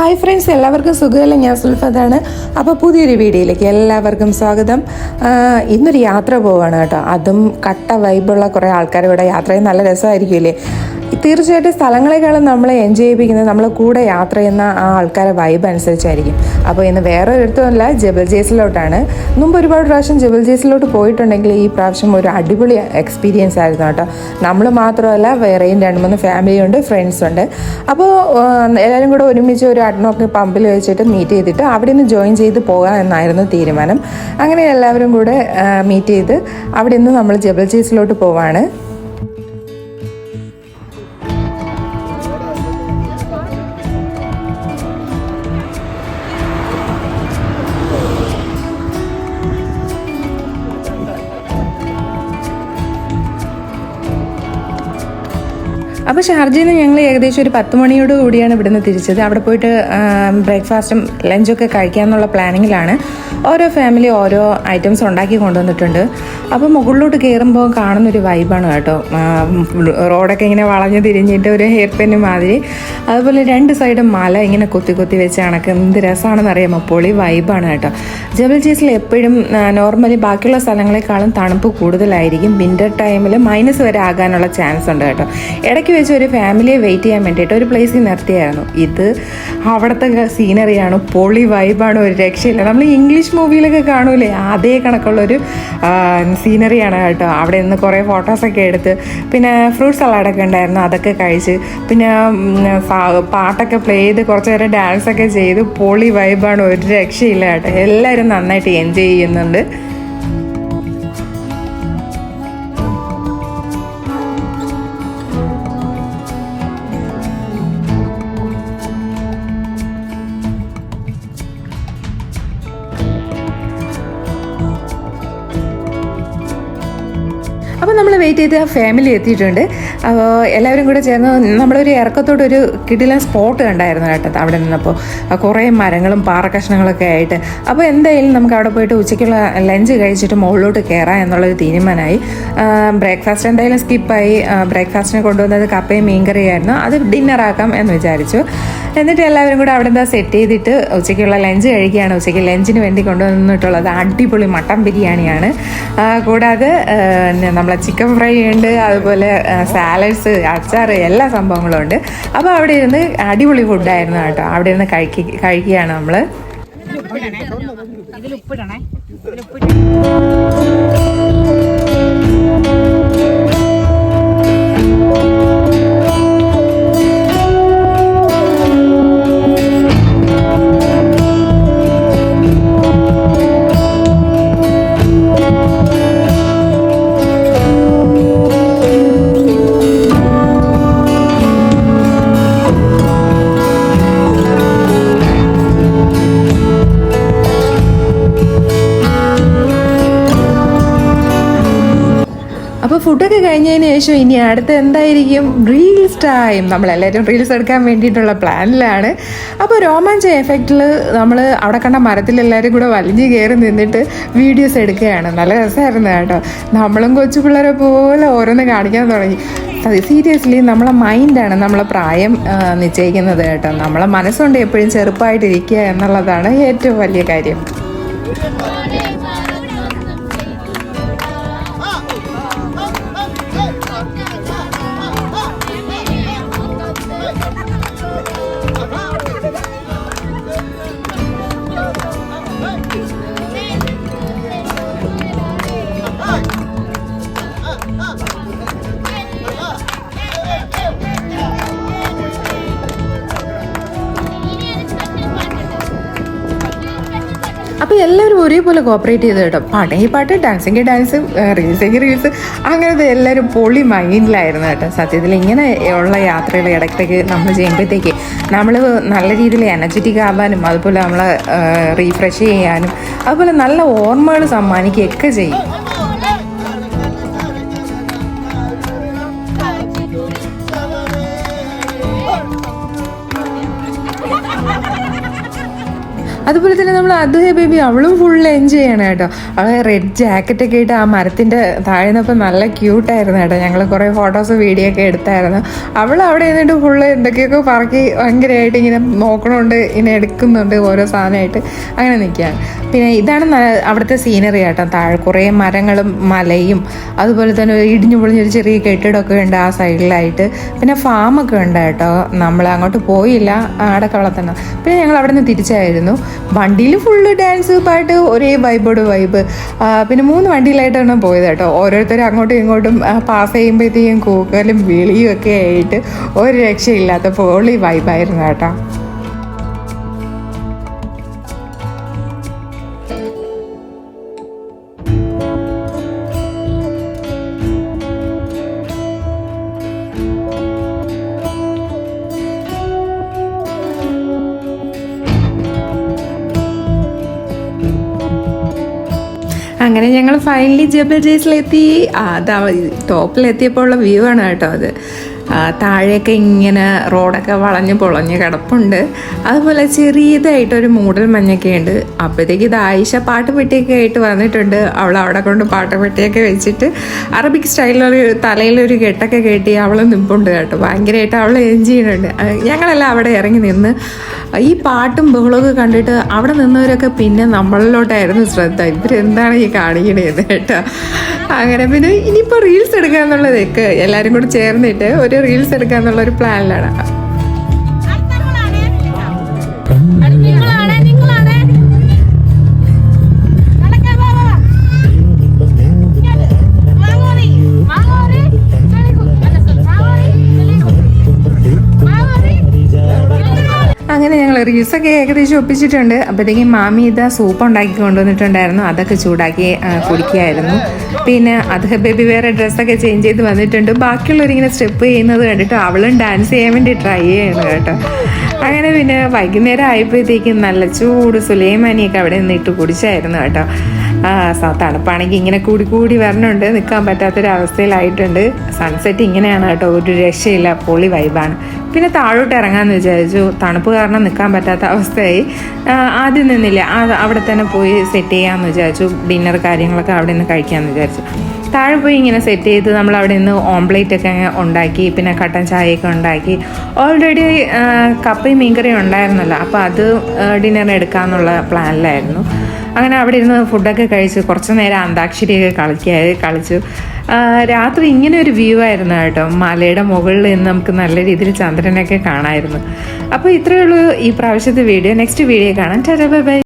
Hi friends എല്ലാവർക്കും സുഖമല്ല? ഞാൻ സുൽഫതാണ് അപ്പോൾ പുതിയൊരു വീഡിയോയിലേക്ക് എല്ലാവർക്കും സ്വാഗതം. ഇന്നൊരു യാത്ര പോവാണ് കേട്ടോ. അതും കട്ട വൈബുള്ള കുറേ ആൾക്കാർ ഇവിടെ യാത്ര നല്ല രസമായിരിക്കുമല്ലേ തീർച്ചയായിട്ടും സ്ഥലങ്ങളെക്കാളും നമ്മളെ എൻജോയ് ചെയ്യിപ്പിക്കുന്നത് നമ്മൾ കൂടെ യാത്ര ചെയ്യുന്ന ആ ആൾക്കാരെ വൈബ് അനുസരിച്ചായിരിക്കും. അപ്പോൾ ഇന്ന് വേറെ ഒരിടത്തുമല്ല ജബൽ ജേസിലോട്ടാണ്. മുമ്പ് ഒരുപാട് പ്രാവശ്യം ജബൽ ജേസിലോട്ട് പോയിട്ടുണ്ടെങ്കിൽ ഈ പ്രാവശ്യം ഒരു അടിപൊളി എക്സ്പീരിയൻസ് ആയിരുന്നു കേട്ടോ. നമ്മൾ മാത്രമല്ല വേറെയും രണ്ട് മൂന്ന് ഫാമിലി ഉണ്ട് ഫ്രണ്ട്സ് ഉണ്ട്. അപ്പോൾ എല്ലാവരും കൂടെ ഒരുമിച്ച് ഒരു അഡ്നോക്ക് പമ്പിൽ വെച്ചിട്ട് മീറ്റ് ചെയ്തിട്ട് അവിടെ നിന്ന് ജോയിൻ ചെയ്ത് പോകാം എന്നായിരുന്നു തീരുമാനം. അങ്ങനെ എല്ലാവരും കൂടെ മീറ്റ് ചെയ്ത് അവിടെ നിന്ന് നമ്മൾ ജബൽ ജേസിലോട്ട് പോവാണ്. അപ്പോൾ ഷാർജയിൽ നിന്ന് ഞങ്ങൾ ഏകദേശം ഒരു പത്ത് മണിയോട് കൂടിയാണ് ഇവിടുന്ന് തിരിച്ചത്. അവിടെ പോയിട്ട് ബ്രേക്ക്ഫാസ്റ്റും ലഞ്ചൊക്കെ കഴിക്കാമെന്നുള്ള പ്ലാനിങ്ങിലാണ് ഓരോ ഫാമിലി ഓരോ ഐറ്റംസ് ഉണ്ടാക്കി കൊണ്ടുവന്നിട്ടുണ്ട്. അപ്പോൾ മുകളിലോട്ട് കയറുമ്പോൾ കാണുന്നൊരു വൈബാണ് കേട്ടോ. റോഡൊക്കെ ഇങ്ങനെ വളഞ്ഞു തിരിഞ്ഞിട്ട് ഒരു ഹെയർ പെന്ന് മാതിരി. അതുപോലെ രണ്ട് സൈഡും മല ഇങ്ങനെ കൊത്തി കൊത്തി വെച്ച് കണക്ക് എന്ത് രസമാണെന്ന് അറിയാമോ പൊളി വൈബാണ് കേട്ടോ. ജബൽ ചീസിൽ എപ്പോഴും നോർമലി ബാക്കിയുള്ള സ്ഥലങ്ങളെക്കാളും തണുപ്പ് കൂടുതലായിരിക്കും. വിന്റർ ടൈമിൽ മൈനസ് വരെ ആകാനുള്ള ചാൻസ് ഉണ്ട് കേട്ടോ. ഇടയ്ക്ക് വെച്ച് ഒരു ഫാമിലിയെ വെയിറ്റ് ചെയ്യാൻ വേണ്ടിയിട്ട് ഒരു പ്ലേസിൽ നിർത്തിയായിരുന്നു. ഇത് അവിടുത്തെ സീനറിയാണ് പൊളി വൈബാണ് ഒരു രക്ഷയില്ല. നമ്മൾ ഇംഗ്ലീഷ് മൂവിയിലൊക്കെ കാണൂലേ അതേ കണക്കുള്ളൊരു സീനറിയാണ് കേട്ടോ. അവിടെ നിന്ന് കുറേ ഫോട്ടോസൊക്കെ എടുത്ത് പിന്നെ ഫ്രൂട്ട് സലാഡൊക്കെ ഉണ്ടായിരുന്നു അതൊക്കെ കഴിച്ച് പിന്നെ പാട്ടൊക്കെ പ്ലേ ചെയ്ത് കുറച്ച് നേരം ഡാൻസൊക്കെ ചെയ്ത് പൊളി വൈബാണ് ഒരു രക്ഷയില്ല കേട്ടോ. എല്ലാവരും നന്നായിട്ട് എൻജോയ് ചെയ്യുന്നുണ്ട്. വെയിറ്റ് ചെയ്ത് ആ ഫാമിലി എത്തിയിട്ടുണ്ട്. അപ്പോൾ എല്ലാവരും കൂടെ ചേർന്ന് നമ്മളൊരു ഇറക്കത്തോടൊരു ഒരു സ്പോട്ട് കണ്ടായിരുന്നു കേട്ടോ അവിടെ നിന്നപ്പോൾ. കുറേ മരങ്ങളും പാറക്കഷ്ണങ്ങളൊക്കെ ആയിട്ട്. അപ്പോൾ എന്തായാലും നമുക്ക് അവിടെ പോയിട്ട് ഉച്ചയ്ക്കുള്ള ലഞ്ച് കഴിച്ചിട്ട് മുകളിലോട്ട് കയറാം എന്നുള്ളൊരു തീരുമാനമായി. ബ്രേക്ക്ഫാസ്റ്റ് എന്തായാലും സ്കിപ്പായി. ബ്രേക്ക്ഫാസ്റ്റിന് കൊണ്ടുവന്നത് കപ്പയും മീൻകറിയായിരുന്നു. അത് ഡിന്നറാക്കാം എന്ന് വിചാരിച്ചു. എന്നിട്ട് എല്ലാവരും കൂടെ അവിടെ എന്താ സെറ്റ് ചെയ്തിട്ട് ഉച്ചയ്ക്കുള്ള ലഞ്ച് കഴിക്കുകയാണ്. ഉച്ചയ്ക്ക് ലഞ്ചിന് വേണ്ടി കൊണ്ടുവന്നിട്ടുള്ളത് അടിപൊളി മട്ടൻ ബിരിയാണിയാണ്. കൂടാതെ നമ്മളെ ചിക്കൻ ഫ്രൈ ഉണ്ട് അതുപോലെ സാലഡ്സ് അച്ചാർ എല്ലാ സംഭവങ്ങളും ഉണ്ട്. അപ്പോൾ അവിടെ ഇരുന്ന് അടിപൊളി ഫുഡായിരുന്നു കേട്ടോ. അവിടെ ഇരുന്ന് കഴിക്കുക കഴിക്കുകയാണ് നമ്മൾ ഇതിൽ ഉപ്പിടണേ. ഫുഡൊക്കെ കഴിഞ്ഞതിന് ശേഷം ഇനി അടുത്ത് എന്തായിരിക്കും? റീൽസ് ടൈം നമ്മളെല്ലാവരും റീൽസ് എടുക്കാൻ വേണ്ടിയിട്ടുള്ള പ്ലാനിലാണ് അപ്പോൾ രോമാഞ്ച എഫക്റ്റിൽ നമ്മൾ അവിടെ കണ്ട മരത്തിലെല്ലാവരും കൂടെ വലിഞ്ഞ് കയറി നിന്നിട്ട് വീഡിയോസ് എടുക്കുകയാണ്. നല്ല രസമായിരുന്നു കേട്ടോ. നമ്മളും കൊച്ചു പിള്ളേരെ പോലെ ഓരോന്ന് കാണിക്കാൻ തുടങ്ങി. സീരിയസ്ലി നമ്മളെ മൈൻഡാണ് നമ്മളെ പ്രായം നിശ്ചയിക്കുന്നത് കേട്ടോ. നമ്മളെ മനസ്സുകൊണ്ട് എപ്പോഴും ചെറുപ്പമായിട്ടിരിക്കുക എന്നുള്ളതാണ് ഏറ്റവും വലിയ കാര്യം. അപ്പോൾ എല്ലാവരും ഒരേപോലെ കോപ്പറേറ്റ് ചെയ്ത് കേട്ടോ. പാട്ടെങ്കിൽ പാട്ട് ഡാൻസിങ് ഡാൻസ് റീൽസെങ്കിൽ റീൽസ് അങ്ങനത്തെ എല്ലാവരും പൊളി മൈൻഡിലായിരുന്നു കേട്ടോ. സത്യത്തിൽ ഇങ്ങനെ ഉള്ള യാത്രകൾ ഇടയ്ക്കിടയ്ക്ക് നമ്മൾ ചെയ്യുമ്പോഴത്തേക്ക് നമ്മൾ നല്ല രീതിയിൽ എനർജറ്റിക് ആവാനും അതുപോലെ നമ്മളെ റീഫ്രഷ് ചെയ്യാനും അതുപോലെ നല്ല ഓർമ്മകൾ സമ്മാനിക്കുകയൊക്കെ ചെയ്യും. അതുപോലെ തന്നെ നമ്മൾ അതുഹേ ബേബി അവളും ഫുൾ എൻജോയ് ചെയ്യണം കേട്ടോ. അവൾ റെഡ് ജാക്കറ്റ് ഒക്കെ ഇട്ട് ആ മരത്തിന്റെ താഴെ നിന്നപ്പോൾ നല്ല ക്യൂട്ടായിരുന്നു കേട്ടോ. ഞങ്ങൾ കുറേ ഫോട്ടോസ് വീഡിയോ ഒക്കെ എടുത്തായിരുന്നു. അവൾ അവിടെ നിന്നിട്ട് ഫുള്ള് എന്തൊക്കെയൊക്കെ പറക്കി ഭയങ്കരമായിട്ട് ഇങ്ങനെ നോക്കണുണ്ട് ഇങ്ങനെ എടുക്കുന്നുണ്ട് ഓരോ സാധനമായിട്ട്. അങ്ങനെ നിൽക്കുകയാണ് പിന്നെ ഇതാണ് അവിടുത്തെ സീനറി കേട്ടോ. താഴെ കുറേ മരങ്ങളും മലയും അതുപോലെ തന്നെ ഇടിഞ്ഞു പൊളിഞ്ഞൊരു ചെറിയ കെട്ടിടമൊക്കെ ഉണ്ട് ആ സൈഡിലായിട്ട്. പിന്നെ ഫാമൊക്കെ ഉണ്ട് കേട്ടോ. നമ്മൾ അങ്ങോട്ട് പോയില്ല ആടൊക്കെ വളർത്തണം പിന്നെ ഞങ്ങൾ അവിടെ നിന്ന് തിരിച്ചായിരുന്നു. വണ്ടിയിൽ ഫുള്ള് ഡാൻസ് പാട്ട് ഒരേ വൈബോട് വൈബ് പിന്നെ മൂന്ന് വണ്ടിയിലായിട്ടാണ് പോയത് കേട്ടോ. ഓരോരുത്തരും അങ്ങോട്ടും ഇങ്ങോട്ടും പാസ് ചെയ്യുമ്പോഴത്തേക്കും കൂക്കലും വിളിയും ഒക്കെ ആയിട്ട് ഒരു രക്ഷയില്ലാത്ത പോളി വൈബായിരുന്നു കേട്ടോ. അങ്ങനെ ഞങ്ങൾ ഫൈനലി ജബൽ ജേസിലെത്തി അതാ ടോപ്പിലെത്തിയപ്പോൾ ഉള്ള വ്യൂ ആണ് കേട്ടോ അത്. താഴെയൊക്കെ ഇങ്ങനെ റോഡൊക്കെ വളഞ്ഞ് പൊളഞ്ഞ് കിടപ്പുണ്ട്. അതുപോലെ ചെറിയതായിട്ടൊരു മൂടൽ മഞ്ഞൊക്കെ ഉണ്ട്. അപ്പോഴത്തേക്ക് ഇത് ആയിഷ പാട്ട് പെട്ടിയൊക്കെ ആയിട്ട് വന്നിട്ടുണ്ട്. അവൾ അവിടെ കൊണ്ട് പാട്ട് പെട്ടിയൊക്കെ വെച്ചിട്ട് അറബിക് സ്റ്റൈലിലൊരു തലയിലൊരു കെട്ടൊക്കെ കെട്ടി അവൾ നിൽപ്പുണ്ട് കേട്ടോ. ഭയങ്കരമായിട്ട് അവൾ എൻജോയ് ചെയ്യുന്നുണ്ട്. ഞങ്ങളെല്ലാം അവിടെ ഇറങ്ങി നിന്ന് ഈ പാട്ടും ബഹളമൊക്കെ കണ്ടിട്ട് അവിടെ നിന്നവരൊക്കെ പിന്നെ നമ്മളിലോട്ടായിരുന്നു ശ്രദ്ധ. ഇവരെന്താണ് ഈ കാണിക്കണേന്ന് കേട്ടോ. അങ്ങനെ പിന്നെ ഇനിയിപ്പോൾ റീൽസ് എടുക്കാന്നുള്ളതൊക്കെ എല്ലാവരും കൂടി ചേർന്നിട്ട് ഒരു റീൽസ് എടുക്കാന്നുള്ള ഒരു പ്ലാനിലാണ് ഒക്കെ ഏകദേശം ഒപ്പിച്ചിട്ടുണ്ട്. അപ്പോഴത്തേക്കും മാമി ഇതാ സൂപ്പ് ഉണ്ടാക്കി കൊണ്ടുവന്നിട്ടുണ്ടായിരുന്നു. അതൊക്കെ ചൂടാക്കി കുടിക്കുകയായിരുന്നു. പിന്നെ അത് ബേബി വേറെ ഡ്രസ്സൊക്കെ ചേഞ്ച് ചെയ്ത് വന്നിട്ടുണ്ട്. ബാക്കിയുള്ളവരിങ്ങനെ സ്റ്റെപ്പ് ചെയ്യുന്നത് കണ്ടിട്ട് അവളും ഡാൻസ് ചെയ്യാൻ വേണ്ടി ട്രൈ ചെയ്യണം കേട്ടോ. അങ്ങനെ പിന്നെ വൈകുന്നേരം ആയപ്പോഴത്തേക്കും നല്ല ചൂട് സുലൈമാനിയൊക്കെ അവിടെ നിന്നിട്ട് കുടിച്ചായിരുന്നു കേട്ടോ. തണുപ്പാണെങ്കിൽ ഇങ്ങനെ കൂടി കൂടി വരണുണ്ട്. നിൽക്കാൻ പറ്റാത്തൊരവസ്ഥയിലായിട്ടുണ്ട്. സൺസെറ്റ് ഇങ്ങനെയാണ് കേട്ടോ. ഒരു രക്ഷയില്ല. പൊളി വൈബാണ് പിന്നെ താഴോട്ട് ഇറങ്ങാമെന്ന് വിചാരിച്ചു. തണുപ്പ് കാരണം നിൽക്കാൻ പറ്റാത്ത അവസ്ഥയായി. ആദ്യം നിന്നില്ല? അവിടെ തന്നെ പോയി സെറ്റ് ചെയ്യാമെന്ന് വിചാരിച്ചു. ഡിന്നർ കാര്യങ്ങളൊക്കെ അവിടെ നിന്ന് കഴിക്കാമെന്ന് വിചാരിച്ചു. താഴെ പോയി ഇങ്ങനെ സെറ്റ് ചെയ്ത് നമ്മൾ അവിടെ നിന്ന് ഓംപ്ലേറ്റ് ഒക്കെ ഉണ്ടാക്കി പിന്നെ കട്ടൻ ചായയൊക്കെ ഉണ്ടാക്കി. ഓൾറെഡി കപ്പയും മീൻകറിയും ഉണ്ടായിരുന്നല്ലോ. അപ്പോൾ അത് ഡിന്നറിന് എടുക്കാമെന്നുള്ള പ്ലാനിലായിരുന്നു അങ്ങനെ അവിടെ ഇരുന്ന് ഫുഡൊക്കെ കഴിച്ച് കുറച്ച് നേരം അന്താക്ഷരിയൊക്കെ കളിക്കുക കളിച്ചു. രാത്രി ഇങ്ങനെ ഒരു വ്യൂ ആയിരുന്നു കേട്ടോ. മലയുടെ മുകളിൽ നിന്ന് നമുക്ക് നല്ല രീതിയിൽ ചന്ദ്രനൊക്കെ കാണായിരുന്നു. അപ്പോൾ ഇത്രയേ ഉള്ളൂ ഈ പ്രാവശ്യത്തെ വീഡിയോ നെക്സ്റ്റ് വീഡിയോ കാണാം. Tata bye bye